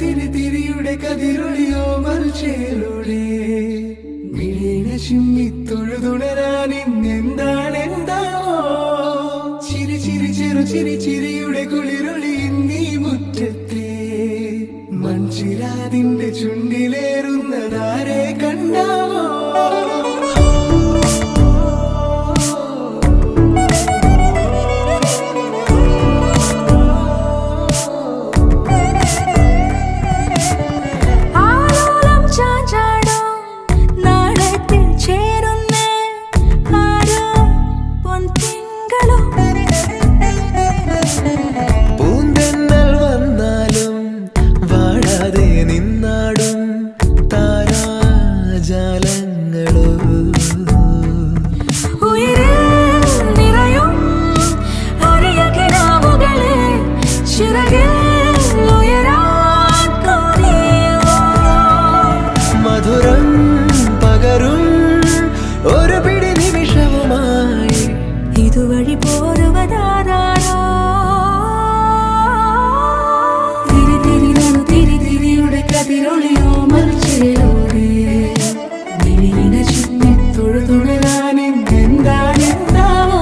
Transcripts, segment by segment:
തിരി തിരിയുടെ കതിരൊളിയോ മൽച്ചേലൂടെ മിഴീണ ചിമ്മി തൊഴുതുണരാൻ ഇന്നെന്താണ് എന്താണോ? ചിരി ചിരി ചെറു ചിരി ചിരിയുടെ കുളിരൊളി നീ മുറ്റത്തെ. മൺചിരാതിന്റെ ചുണ്ടിലേറുന്നതാരെ വാടാതെ നിന്നാടും താരാജാലങ്ങളോ. മധുരം പകരും ഒരു പിടി നിമിഷവുമായി ഇതുവഴി പോരുവതാരോ തിരിയുടെ കതിരൊളിയോ മറിച്ചിലൂടെ? വിഴിന ചുറ്റി തൊഴുതുണരാനും എന്താണെന്താവോ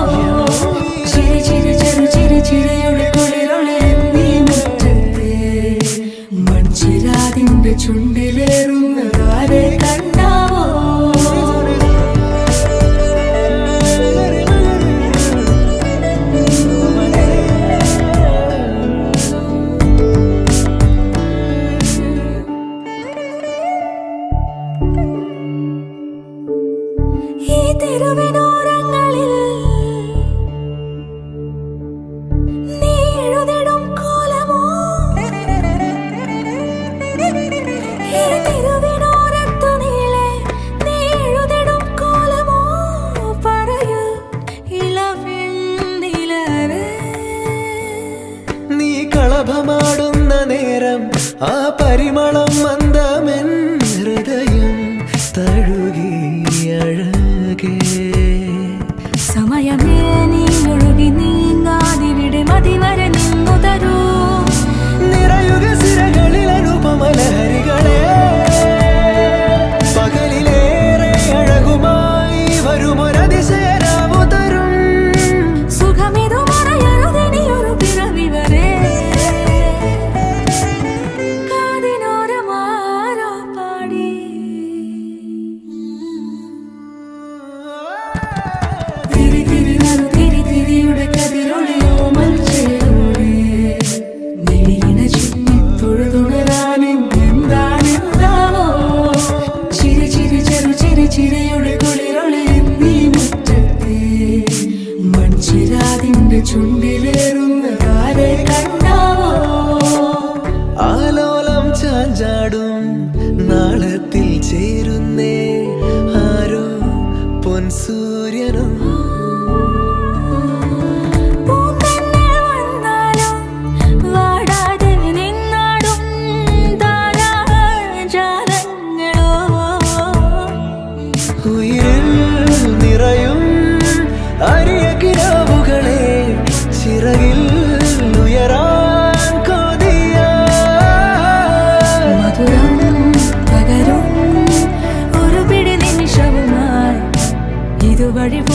ചിരി ചിരി ചെറു ചിരി ചിരിയുടെ കുളിരൊളി നീ മുറ്റത്തെ മൺചിരാതിന്റെ ചുണ്ടിലേറുന്നതാരെ കണ്ടാവോ നീ നേരം ആ പരിമളം മന്ദമെൻ പൊൻസൂര്യനും പൂന്തന്നെ